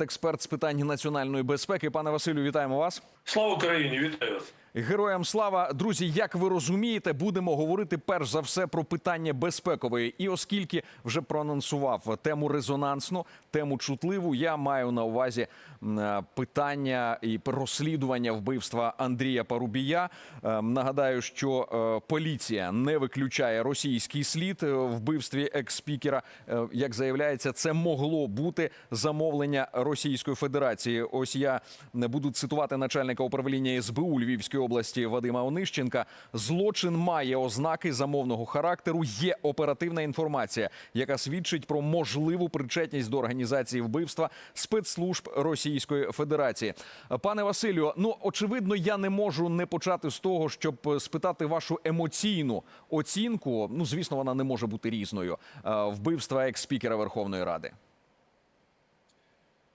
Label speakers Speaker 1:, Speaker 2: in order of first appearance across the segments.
Speaker 1: Експерт з питань національної безпеки. Пане Василю, вітаємо вас.
Speaker 2: Слава Україні! Вітаю вас!
Speaker 1: Героям слава, друзі. Як ви розумієте, будемо говорити перш за все про питання безпекової. І оскільки вже проанонсував тему резонансну, тему чутливу, я маю на увазі е, питання і розслідування вбивства Андрія Парубія. Е, Нагадаю, що е, поліція не виключає російський слід вбивстві екс-спікера. Е, Як заявляється, це могло бути замовлення Російської Федерації. Ось я не буду цитувати начальника управління СБУ Львівської області Вадима Онищенка. Злочин має ознаки замовного характеру. Є оперативна інформація, яка свідчить про можливу причетність до організації вбивства спецслужб Російської Федерації. Пане Василю, ну очевидно, я не можу не почати з того, щоб спитати вашу емоційну оцінку. Ну, звісно, вона не може бути різною. е, Вбивства екс-спікера Верховної Ради.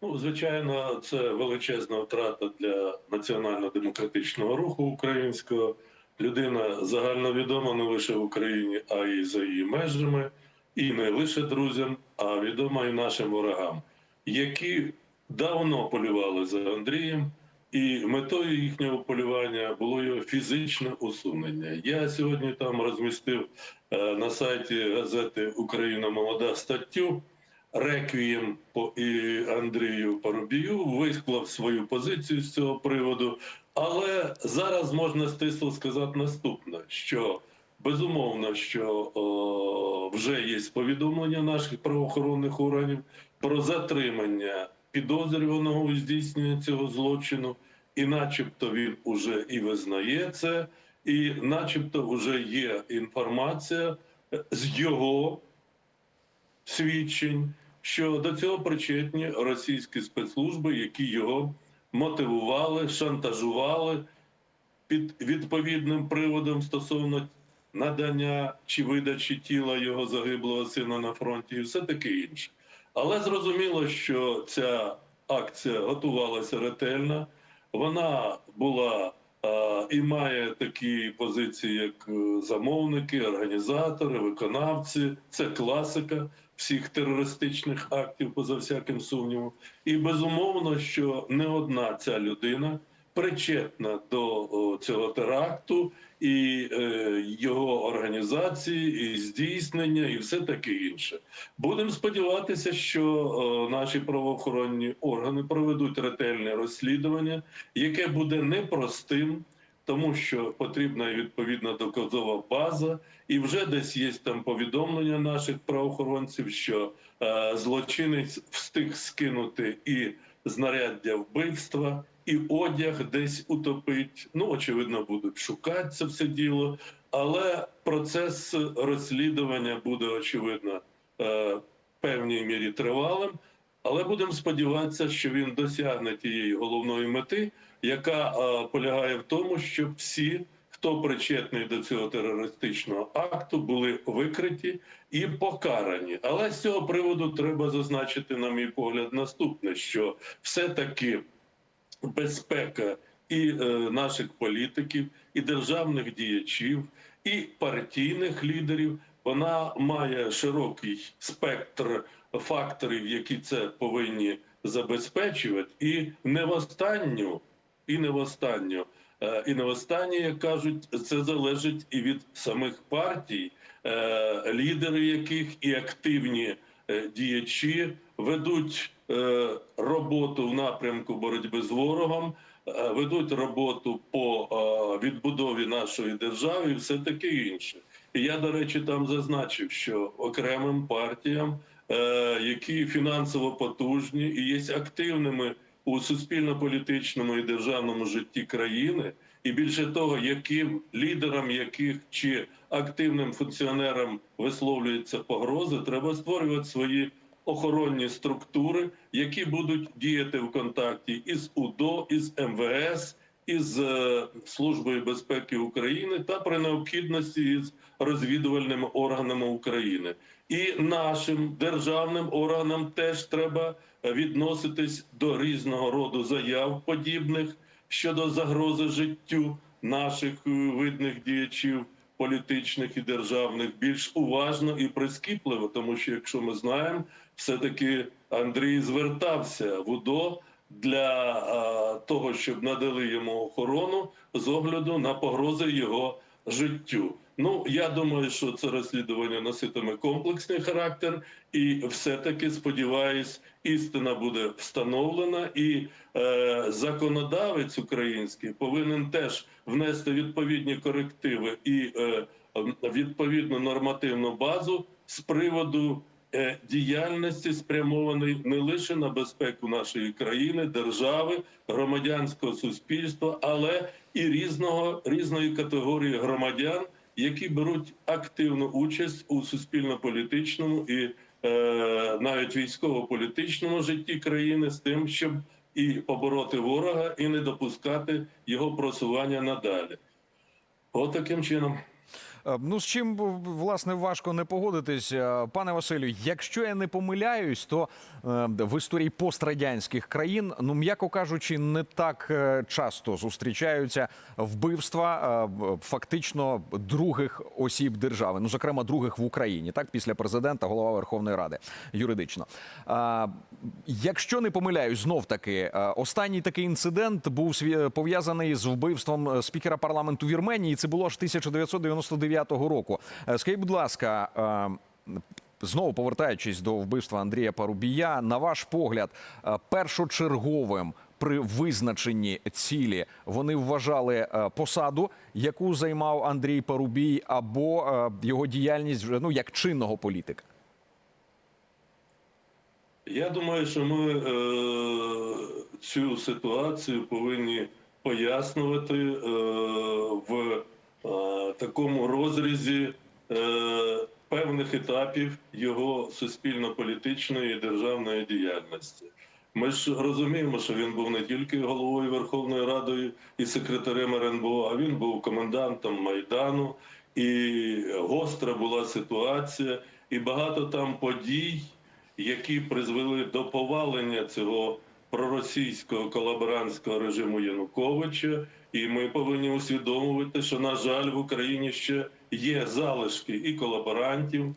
Speaker 2: Ну, звичайно, це величезна втрата для національно-демократичного руху українського. Людина загальновідома не лише в Україні, а й за її межами, і не лише друзям, а відома і нашим ворогам, які давно полювали за Андрієм, і метою їхнього полювання було його фізичне усунення. Я сьогодні там розмістив е, на сайті газети Україна молода статтю. Реквієм по Андрію Парубію висклав свою позицію з цього приводу. Але зараз можна стисло сказати наступне: що безумовно, що о, вже є повідомлення наших правоохоронних органів про затримання підозрюваного у здійсненні цього злочину, і, начебто, він уже і визнає це, і, начебто, вже є інформація з його свідчень, що до цього причетні російські спецслужби, які його мотивували, шантажували під відповідним приводом стосовно надання чи видачі тіла його загиблого сина на фронті, і все таке інше. Але зрозуміло, що ця акція готувалася ретельно, вона була і має такі позиції, як е, замовники, організатори, виконавці. Це класика всіх терористичних актів, поза всяким сумнівом. І безумовно, що не одна ця людина причетна до цього теракту і е, його організації, і здійснення, і все таке інше. Будемо сподіватися, що о, наші правоохоронні органи проведуть ретельне розслідування, яке буде непростим. Тому що потрібна відповідна доказова база, і вже десь є там повідомлення наших правоохоронців, що е, злочинець встиг скинути і знаряддя вбивства, і одяг десь утопить. Ну, очевидно, будуть шукати це все діло, але процес розслідування буде очевидно е, певній мірі тривалим. Але будемо сподіватися, що він досягне тієї головної мети, яка е, полягає в тому, щоб всі, хто причетний до цього терористичного акту, були викриті і покарані. Але з цього приводу треба зазначити, на мій погляд, наступне: що все-таки безпека і е, наших політиків, і державних діячів, і партійних лідерів. Вона має широкий спектр факторів, які це повинні забезпечувати, і не в останню, і не в останню, е, і не в останнє, як кажуть, це залежить і від самих партій, е, лідери яких і активні е, діячі ведуть роботу в напрямку боротьби з ворогом, ведуть роботу по відбудові нашої держави, і все таке інше. І я, до речі, там зазначив, що окремим партіям, які фінансово потужні і є активними у суспільно-політичному і державному житті країни, і більше того, яким лідерам яких чи активним функціонерам висловлюються погрози, треба створювати свої охоронні структури, які будуть діяти в контакті із УДО, із МВС, із е, Службою безпеки України та при необхідності із розвідувальними органами України. І нашим державним органам теж треба відноситись до різного роду заяв подібних щодо загрози життю наших е, видних діячів політичних і державних. Більш уважно і прискіпливо, тому що якщо ми знаємо, все таки Андрій звертався в УДО для а, того, щоб надали йому охорону з огляду на погрози його життю. Ну, я думаю, що це розслідування носитиме комплексний характер, і все-таки сподіваюсь, істина буде встановлена, і е, законодавець український повинен теж внести відповідні корективи і е, відповідну нормативну базу з приводу діяльності, спрямованої не лише на безпеку нашої країни, держави, громадянського суспільства, але і різного різної категорії громадян, які беруть активну участь у суспільно-політичному і е, навіть військово-політичному житті країни з тим, щоб і побороти ворога, і не допускати його просування надалі. От чином.
Speaker 1: Е, Ну з чим власне важко не погодитись, Е, пане Василю. Якщо я не помиляюсь, то е, в історії пострадянських країн, ну м'яко кажучи, не так часто зустрічаються вбивства фактично других осіб держави. Ну зокрема, других в Україні, так після президента, голова Верховної Ради юридично. Якщо не помиляюсь, знов таки останній такий інцидент був пов'язаний з вбивством спікера парламенту Вірменії. Це було аж 1999 року. Е, Скажіть, будь ласка. е, Знову повертаючись до вбивства Андрія Парубія, на ваш погляд, е, першочерговим при визначенні цілі вони вважали посаду, яку займав Андрій Парубій, або його діяльність вже ну як чинного політика.
Speaker 2: Я думаю, що ми е, цю ситуацію повинні пояснювати е, в такому розрізі е, певних етапів його суспільно-політичної і державної діяльності. Ми ж розуміємо, що він був не тільки головою Верховної Ради і секретарем РНБО, а він був комендантом Майдану, і гостра була ситуація, і багато там подій які призвели до повалення цього проросійського колаборантського режиму Януковича. І ми повинні усвідомувати, що на жаль в Україні ще є залишки і колаборантів,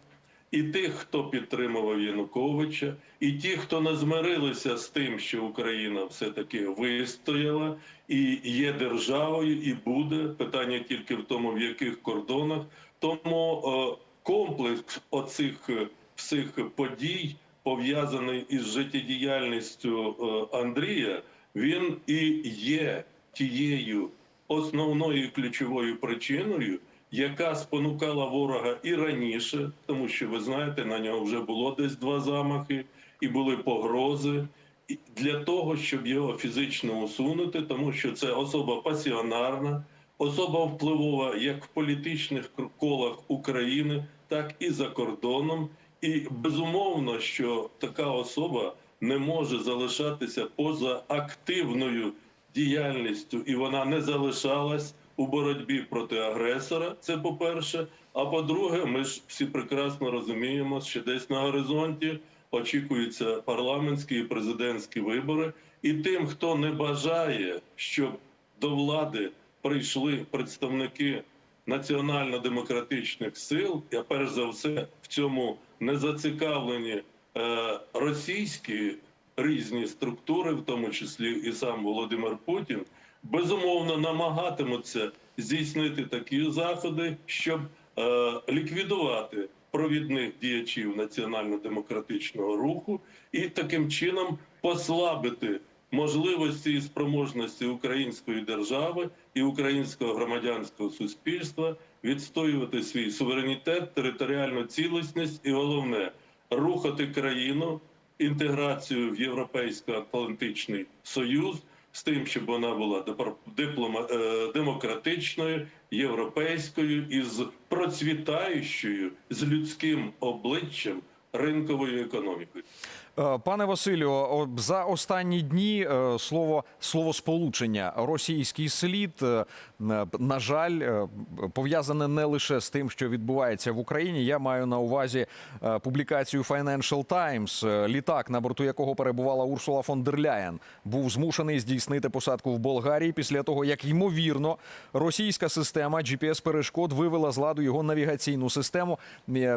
Speaker 2: і тих, хто підтримував Януковича, і ті, хто не змирилися з тим, що Україна все-таки вистояла і є державою, і буде питання тільки в тому, в яких кордонах. Тому е, комплекс оцих е, всіх подій, пов'язаний із життєдіяльністю е, Андрія, він і є тією основною ключовою причиною, яка спонукала ворога і раніше, тому що ви знаєте, на нього вже було десь два замахи, і були погрози. Для того, щоб його фізично усунути, тому що це особа пасіонарна, особа впливова як в політичних колах України, так і за кордоном. І безумовно, що така особа не може залишатися поза активною діяльністю, і вона не залишалась у боротьбі проти агресора. Це по-перше. А по-друге, ми ж всі прекрасно розуміємо, що десь на горизонті очікуються парламентські і президентські вибори. І тим, хто не бажає, щоб до влади прийшли представники національно-демократичних сил, а перш за все в цьому не зацікавлені е, російські різні структури, в тому числі і сам Володимир Путін, безумовно намагатимуться здійснити такі заходи, щоб е, ліквідувати провідних діячів національно-демократичного руху і таким чином послабити можливості і спроможності української держави і українського громадянського суспільства відстоювати свій суверенітет, територіальну цілісність і головне рухати країну інтеграцію в Європейсько-Атлантичний Союз з тим, щоб вона була диплома, е, демократичною, європейською і з процвітаючою з людським обличчям ринковою економікою.
Speaker 1: Е, Пане Василю, за останні дні е, слово словосполучення російський слід, е, на жаль, пов'язане не лише з тим, що відбувається в Україні. Я маю на увазі публікацію Financial Times, літак, на борту якого перебувала Урсула фон дер Ляєн, був змушений здійснити посадку в Болгарії після того, як ймовірно російська система GPS-перешкод вивела з ладу його навігаційну систему.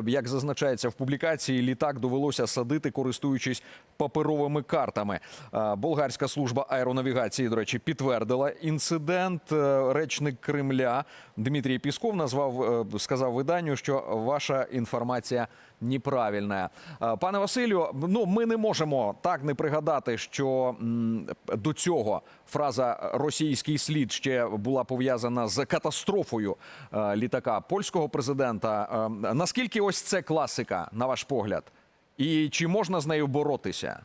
Speaker 1: Як зазначається в публікації, літак довелося садити, користуючись паперовими картами. Е, Болгарська служба аеронавігації, до речі, підтвердила інцидент. Е, Речник Кремля Дмитрій Пісков назвав е, сказав виданню, що ваша інформація неправильна. Е, Пане Василю, ну ми не можемо так не пригадати, що до цього фраза російський слід ще була пов'язана з катастрофою е, літака польського президента. Е, Наскільки ось це класика, на ваш погляд? І чи можна з нею боротися?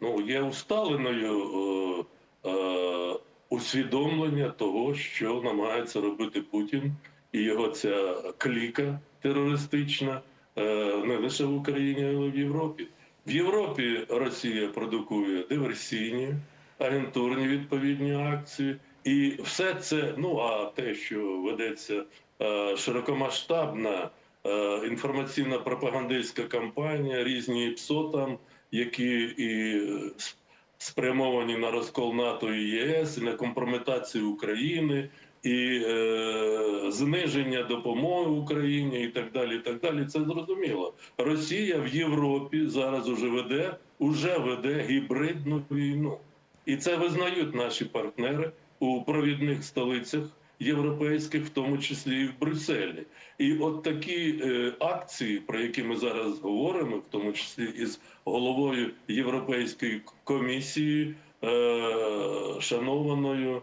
Speaker 2: Ну, є усталеною е, е, усвідомлення того, що намагається робити Путін і його ця кліка терористична е, не лише в Україні, але й в Європі. В Європі Росія продукує диверсійні, агентурні відповідні акції, і все це, ну а те, що ведеться е, широкомасштабна е, інформаційна пропагандистська кампанія, різні ПСО там, які і спрямовані на розкол НАТО і ЄС, і на компрометацію України, і е, зниження допомоги Україні, і так далі. І так далі. Це зрозуміло. Росія в Європі зараз уже веде, уже веде гібридну війну. І це визнають наші партнери у провідних столицях європейських, в тому числі і в Брюсселі. І от такі е, акції, про які ми зараз говоримо, в тому числі із головою Європейської комісії, е, шанованою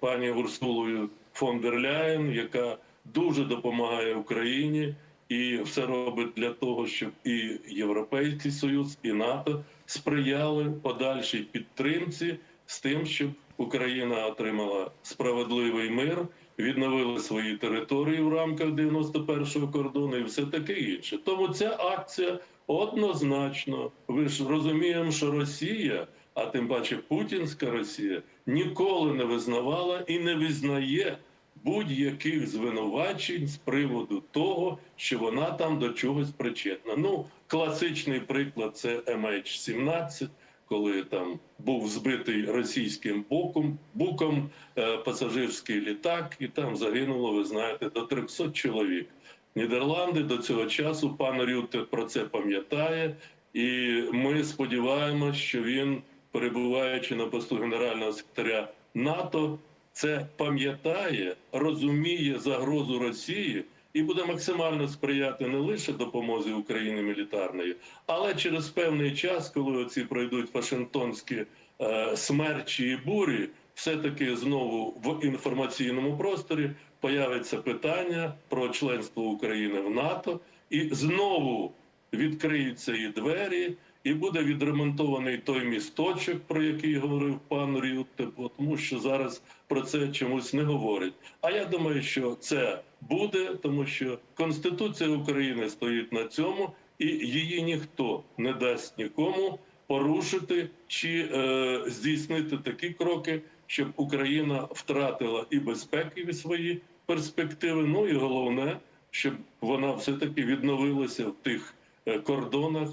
Speaker 2: пані Урсулою фон дер Ляєн, яка дуже допомагає Україні і все робить для того, щоб і Європейський Союз, і НАТО сприяли подальшій підтримці з тим, щоб Україна отримала справедливий мир, відновила свої території в рамках 91-го кордону і все таке інше. Тому ця акція однозначно. Ви ж розуміємо, що Росія, а тим паче Путінська Росія, ніколи не визнавала і не визнає будь-яких звинувачень з приводу того, що вона там до чогось причетна. Ну, класичний приклад це MH17, коли там був збитий російським боком, буком е, пасажирський літак, і там загинуло, ви знаєте, до 300 чоловік. Нідерланди до цього часу пан Рютте про це пам'ятає, і ми сподіваємося, що він, перебуваючи на посту генерального секретаря НАТО, це пам'ятає, розуміє загрозу Росії і буде максимально сприяти не лише допомозі Україні мілітарної, але через певний час, коли оці пройдуть Вашингтонські е, смерчі і бурі, все-таки знову в інформаційному просторі появиться питання про членство України в НАТО, і знову відкриються і двері, і буде відремонтований той місточок, про який говорив пан Рютте, тому що зараз про це чомусь не говорять. А я думаю, що це буде, тому що Конституція України стоїть на цьому, і її ніхто не дасть нікому порушити чи е, здійснити такі кроки, щоб Україна втратила і безпекові свої перспективи. Ну і головне, щоб вона все таки відновилася в тих е, кордонах,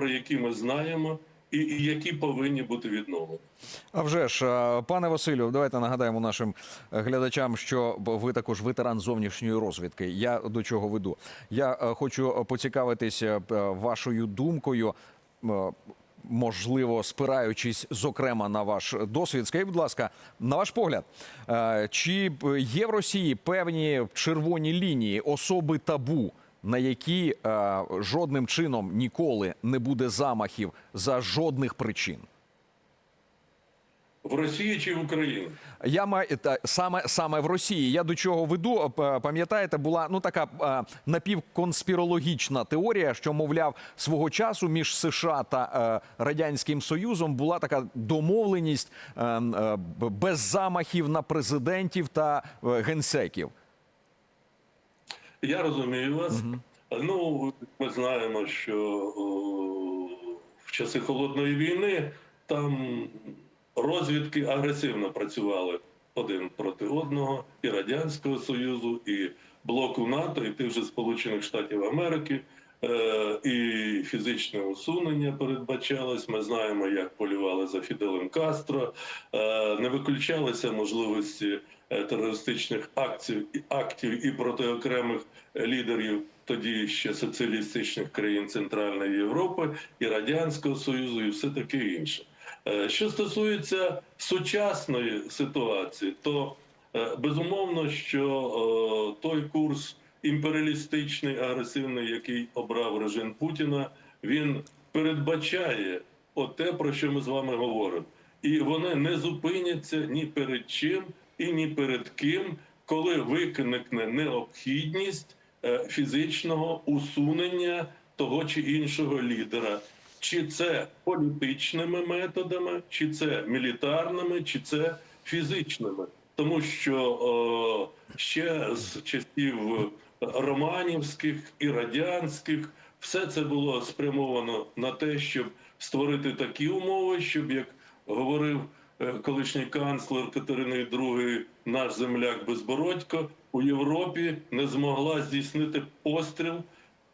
Speaker 2: про які ми знаємо, і, які повинні бути відновлені.
Speaker 1: А вже ж, пане Василю, давайте нагадаємо нашим глядачам, що ви також ветеран зовнішньої розвідки. Я до чого веду. Я е, хочу поцікавитися е, вашою думкою. е, Можливо, спираючись зокрема на ваш досвід, скажіть, будь ласка, на ваш погляд, чи є в Росії певні червоні лінії, особи табу, на які е, жодним чином ніколи не буде замахів за жодних причин?
Speaker 2: В Росії чи в Україні?
Speaker 1: Я маю та, саме саме в Росії. Я до чого веду? Пам'ятаєте, була ну така е, напівконспірологічна теорія, що мовляв свого часу між США та е, радянським Союзом була така домовленість е, е, без замахів на президентів та е, генсеків.
Speaker 2: Я розумію вас. Ну, ми знаємо, що о, в часи холодної війни там розвідки агресивно працювали один проти одного, і Радянського Союзу, і блоку НАТО, і тих же Сполучених Штатів Америки. е, і фізичне усунення передбачалось. Ми знаємо, як полювали за Фіделем Кастро. Е, Не виключалися можливості терористичних акцій, актів і проти окремих лідерів тоді ще соціалістичних країн Центральної Європи і Радянського Союзу, і все таке інше. Е, Що стосується сучасної ситуації, то е, безумовно, що е, той курс імперіалістичний, агресивний, який обрав режим Путіна, він передбачає те, про що ми з вами говоримо. І вони не зупиняться ні перед чим і ні перед ким, коли виникне необхідність е, фізичного усунення того чи іншого лідера. Чи це політичними методами, чи це мілітарними, чи це фізичними, тому що ще з часів романівських і радянських все це було спрямовано на те, щоб створити такі умови, щоб як говорив колишній канцлер Катерини II, наш земляк Безбородько, у Європі не змогла здійснити постріл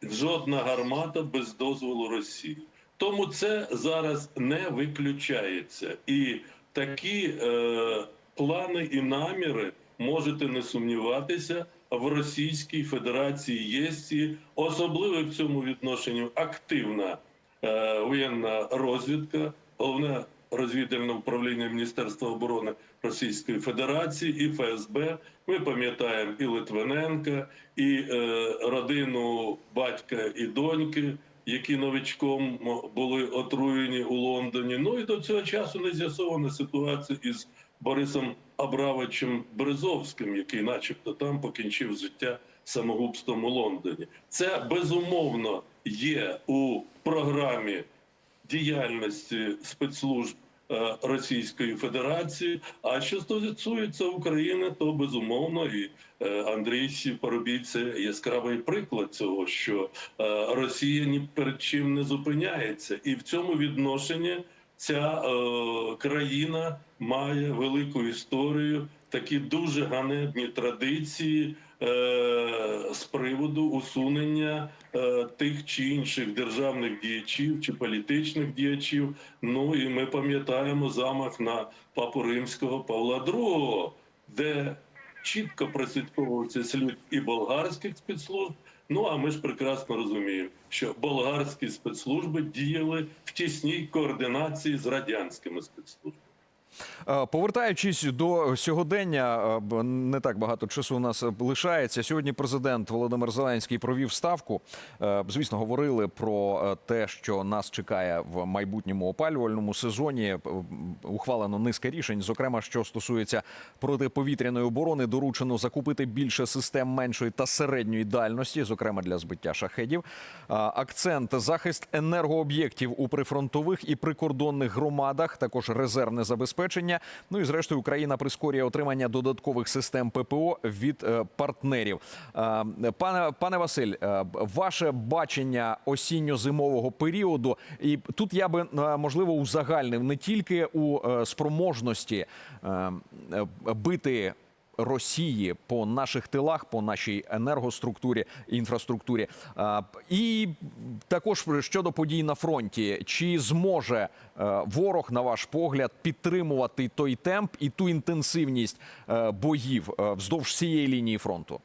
Speaker 2: жодна гармата без дозволу Росії. Тому це зараз не виключається. І такі е, плани і наміри можете не сумніватися. В Російській Федерації є ці, особливо в цьому відношенні активна е, воєнна розвідка, головне розвідувальне управління Міністерства оборони Російської Федерації і ФСБ. Ми пам'ятаємо і Литвиненка, і е, родину батька і доньки, які новичком були отруєні у Лондоні. Ну і до цього часу не з'ясована ситуація із Борисом Абравичем Березовським, який, начебто, там покінчив життя самогубством у Лондоні. Це безумовно є у програмі діяльності спецслужб е, Російської Федерації. А що стосується України, то безумовно і е, Андрій Парубій це яскравий приклад цього, що е, Росія ні перед чим не зупиняється, і в цьому відношенні ця країна має велику історію, такі дуже ганебні традиції з приводу усунення е, тих чи інших державних діячів чи політичних діячів. Ну і ми пам'ятаємо замах на папу римського Павла II, де чітко прослідковується слід і болгарських спецслужб. Ну а ми ж прекрасно розуміємо, що болгарські спецслужби діяли в тісній координації з радянськими спецслужбами.
Speaker 1: Е, Повертаючись до сьогодення, е, не так багато часу у нас лишається. Сьогодні президент Володимир Зеленський провів ставку. Е, Звісно, говорили про те, що нас чекає в майбутньому опалювальному сезоні. Ухвалено низка рішень, зокрема, що стосується протиповітряної оборони, доручено закупити більше систем меншої та середньої дальності, зокрема для збиття шахедів. Акцент захист енергооб'єктів у прифронтових і прикордонних громадах, також резервне забезпечення. Ну і зрештою Україна прискорює отримання додаткових систем ППО від е, партнерів. Е, Пане пане Василь, е, ваше бачення осінньо-зимового періоду, і тут я би можливо узагальнив не тільки у спроможності бити. Росії по наших тилах, по нашій енергоструктурі інфраструктурі, і також щодо подій на фронті, чи зможе е, ворог, на ваш погляд, підтримувати той темп і ту інтенсивність е, боїв е, вздовж всієї лінії фронту?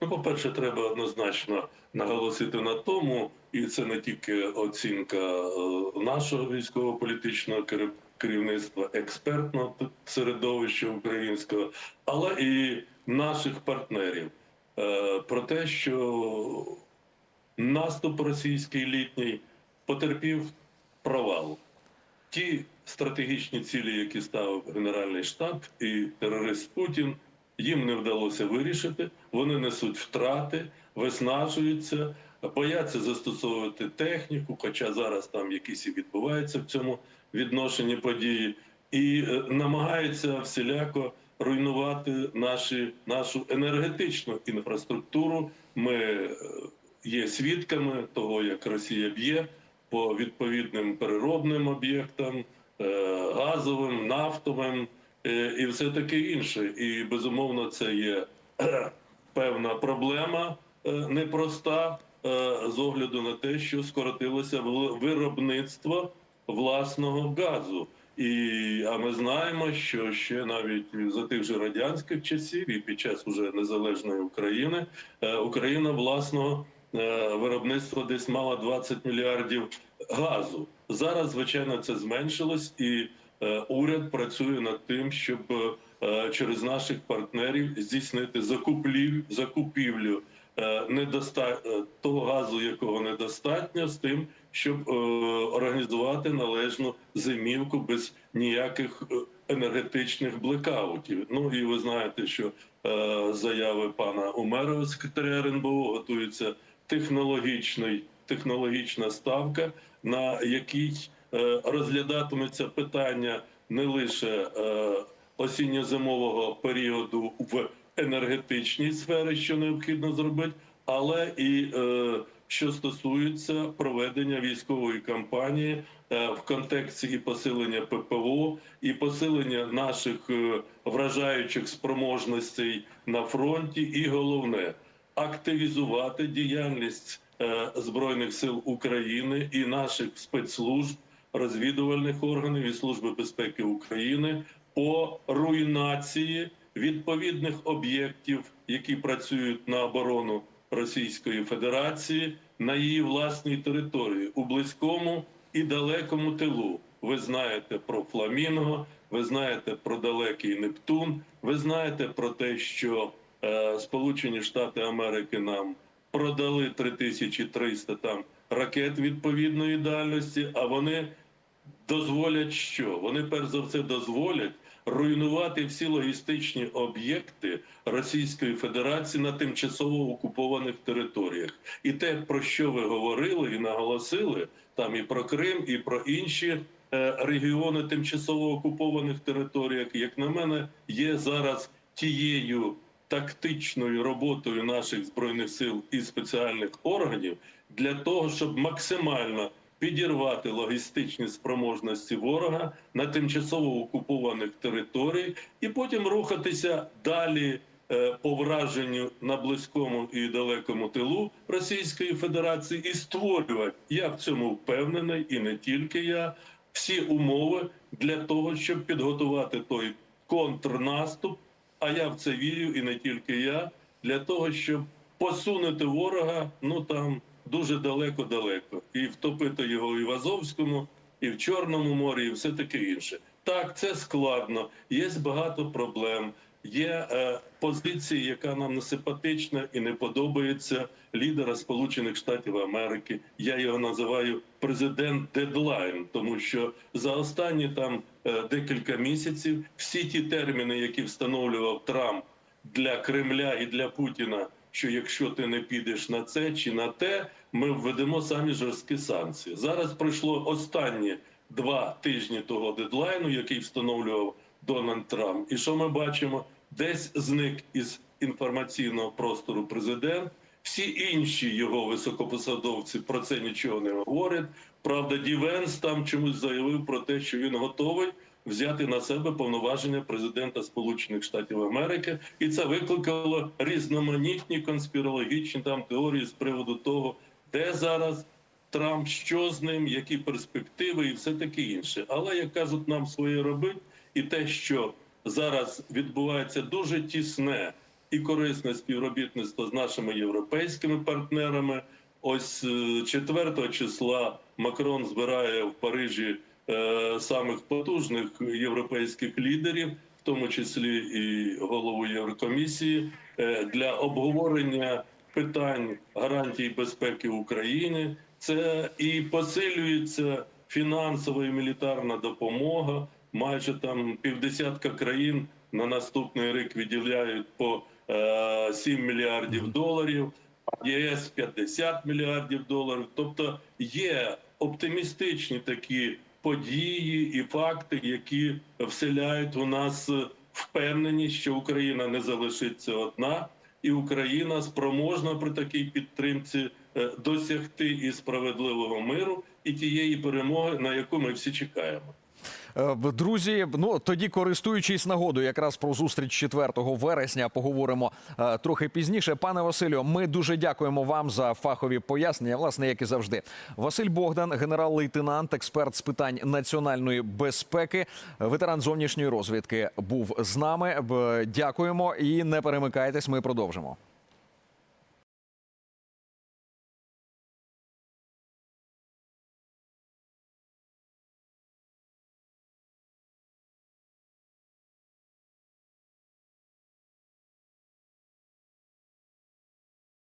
Speaker 2: Ну, по-перше, треба однозначно наголосити на тому, і це не тільки оцінка нашого військово-політичного керівництва, експертного середовища українського, але і наших партнерів е, про те, що наступ російський літній потерпів провал. Ті стратегічні цілі, які ставив Генеральний штаб і терорист Путін, їм не вдалося вирішити. Вони несуть втрати, виснажуються, бояться застосовувати техніку, хоча зараз там якісь і відбуваються в цьому відношенні події, і е, намагаються всіляко руйнувати наші, нашу енергетичну інфраструктуру. Ми е, є свідками того, як Росія б'є по відповідним переробним об'єктам, е, газовим, нафтовим і все таке інше. І безумовно, це є певна проблема непроста з огляду на те, що скоротилося виробництво власного газу. І, а ми знаємо, що ще навіть за тих же радянських часів і під час уже незалежної України е, Україна власного е, виробництва десь мала 20 мільярдів газу. Зараз, звичайно, це зменшилось, і е, уряд працює над тим, щоб через наших партнерів здійснити закуплів, закупівлю недоста... того газу, якого недостатньо, з тим, щоб е, організувати належну зимівку без ніяких е, енергетичних блекаутів. Ну і ви знаєте, що е, заяви пана Умерова, секретаря РНБО, готується технологічний технологічна ставка, на якій розглядатиметься питання не лише осінньо-зимового періоду в енергетичній сфері, що необхідно зробити, але і е, що стосується проведення військової кампанії е, в контексті і посилення ППО, і посилення наших е, вражаючих спроможностей на фронті, і головне активізувати діяльність е, збройних сил України і наших спецслужб, розвідувальних органів і служби безпеки України по руйнації відповідних об'єктів, які працюють на оборону Російської Федерації на її власній території у близькому і далекому тилу. Ви знаєте про Фламінго, ви знаєте про далекий Нептун, ви знаєте про те, що е, Сполучені Штати Америки нам продали 3300 там ракет відповідної дальності, а вони дозволять що? Вони перш за все дозволять руйнувати всі логістичні об'єкти Російської Федерації на тимчасово окупованих територіях. І те, про що ви говорили і наголосили, там і про Крим, і про інші е, регіони тимчасово окупованих територіях, як на мене, є зараз тією тактичною роботою наших збройних сил і спеціальних органів для того, щоб максимально підірвати логістичні спроможності ворога на тимчасово окупованих територіях і потім рухатися далі е, по враженню на близькому і далекому тилу Російської Федерації і створювати, я в цьому впевнений, і не тільки я, всі умови для того, щоб підготувати той контрнаступ. А я в це вірю, і не тільки я, для того, щоб посунути ворога, ну там дуже далеко-далеко, і втопити його і в Азовському, і в Чорному морі, і все таке інше. Так, це складно. Є багато проблем. Є е, позиція, яка нам не симпатична і не подобається лідера Сполучених Штатів Америки. Я його називаю президент дедлайн, тому що за останні там е, декілька місяців всі ті терміни, які встановлював Трамп для Кремля і для Путіна, що якщо ти не підеш на це чи на те, ми введемо самі жорсткі санкції. Зараз пройшло останні два тижні того дедлайну, який встановлював Дональд Трамп. І що ми бачимо? Десь зник із інформаційного простору президент. Всі інші його високопосадовці про це нічого не говорять. Правда, Дівенс там чомусь заявив про те, що він готовий взяти на себе повноваження президента Сполучених Штатів Америки, і це викликало різноманітні конспірологічні там теорії з приводу того, де зараз Трамп, що з ним, які перспективи, і все таке інше. Але як кажуть, нам своє робить, і те, що зараз відбувається дуже тісне і корисне співробітництво з нашими європейськими партнерами. Ось е, 4 числа Макрон збирає в Парижі е, самих потужних європейських лідерів, в тому числі і голову Єврокомісії, е, для обговорення питань гарантій безпеки України. Це і посилюється фінансова і мілітарна допомога. Майже там півдесятка країн на наступний рік виділяють по е, 7 мільярдів доларів. ЄС 50 мільярдів доларів. Тобто є оптимістичні такі події і факти, які вселяють у нас впевненість, що Україна не залишиться одна, і Україна спроможна при такій підтримці е, досягти і справедливого миру, і тієї перемоги, на яку ми всі чекаємо.
Speaker 1: Е, Друзі, ну тоді користуючись нагодою, якраз про зустріч 4 вересня поговоримо е, трохи пізніше. Пане Василю, ми дуже дякуємо вам за фахові пояснення, власне, як і завжди. Василь Богдан, генерал-лейтенант, експерт з питань національної безпеки, ветеран зовнішньої розвідки, був з нами. Дякуємо і не перемикайтесь. Ми продовжимо.